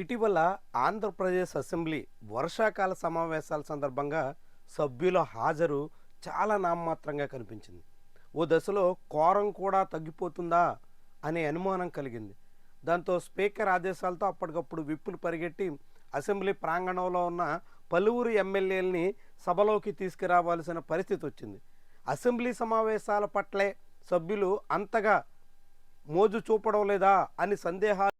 ఇటీవల ఆంధ్రప్రదేశ్ అసెంబ్లీ వర్షాకాల సమావేశాల సందర్భంగా సభ్యుల హాజరు చాలా నామమాత్రంగా కనిపించింది. ఓ దశలో కోరం కూడా తగ్గిపోతుందా అనే అనుమానం కలిగింది. దాంతో స్పీకర్ ఆదేశాలతో అప్పటికప్పుడు విప్పులు పరిగెట్టి అసెంబ్లీ ప్రాంగణంలో ఉన్న పలువురు ఎమ్మెల్యేలని సభలోకి తీసుకురావాల్సిన పరిస్థితి వచ్చింది. అసెంబ్లీ సమావేశాల పట్లే సభ్యులు అంతగా మోజు చూపడం లేదా అని సందేహాలు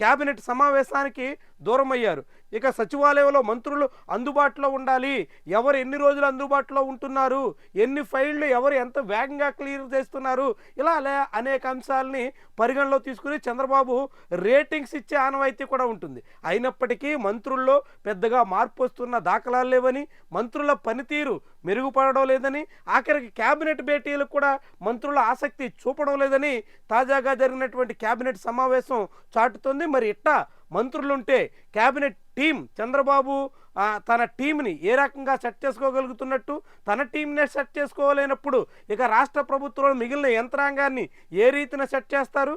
కేబినెట్ సమావేశానికి దూరం అయ్యారు ఇక సచివాలయంలో మంత్రులు అందుబాటులో ఉండాలి. ఎవరు ఎన్ని రోజులు అందుబాటులో ఉంటున్నారు? ఎన్ని ఫైళ్ళు? ఎవరు ఎంత వేగంగా క్లియర్ చేస్తున్నారు? ఇలా అనేక అంశాలని పరిగణలో తీసుకుని చంద్రబాబు రేటింగ్స్ ఇచ్చే ఆనవాయితీ కూడా ఉంటుంది. అయినప్పటికీ మంత్రుల్లో పెద్దగా మార్పు వస్తున్న దాఖలాలు లేవని మంత్రుల పనితీరు మెరుగుపడడం లేదని ఆఖరికి కేబినెట్ భేటీలకు కూడా మంత్రుల ఆసక్తి చూపడం లేదని తాజాగా జరిగినటువంటి కేబినెట్ సమావేశం చాటుతోంది. మరి ఇట్టా మంత్రులుంటే కేబినెట్ టీం చంద్రబాబు తన టీంని ఏ రకంగా సెట్ చేసుకోగలుగుతున్నట్టు తన టీంనే సెట్ చేసుకోలేనప్పుడు ఇక రాష్ట్ర ప్రభుత్వంలో మిగిలిన యంత్రాంగాన్ని ఏ రీతిన సెట్ చేస్తారు?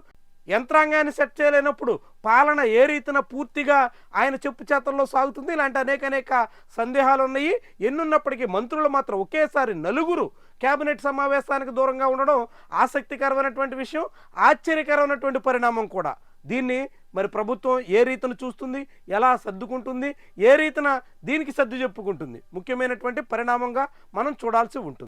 యంత్రాంగాన్ని సెట్ చేయలేనప్పుడు పాలన ఏ రీతిన పూర్తిగా ఆయన చెప్పు చేతల్లో సాగుతుంది? ఇలాంటి అనేక అనేక సందేహాలు ఉన్నాయి. ఎన్నున్నప్పటికీ మంత్రులు మాత్రం ఒకేసారి నలుగురు కేబినెట్ సమావేశానికి దూరంగా ఉండడం ఆసక్తికరమైనటువంటి విషయం ఆశ్చర్యకరమైనటువంటి పరిణామం కూడా. దీన్ని మరి ప్రభుత్వం ఏ రీతిన చూస్తుంది? ఎలా సర్దుకుంటుంది? ఏ రీతిన దీనికి సర్దు చెప్పుకుంటుంది? ముఖ్యమైనటువంటి పరిణామంగా మనం చూడాల్సి ఉంటుంది.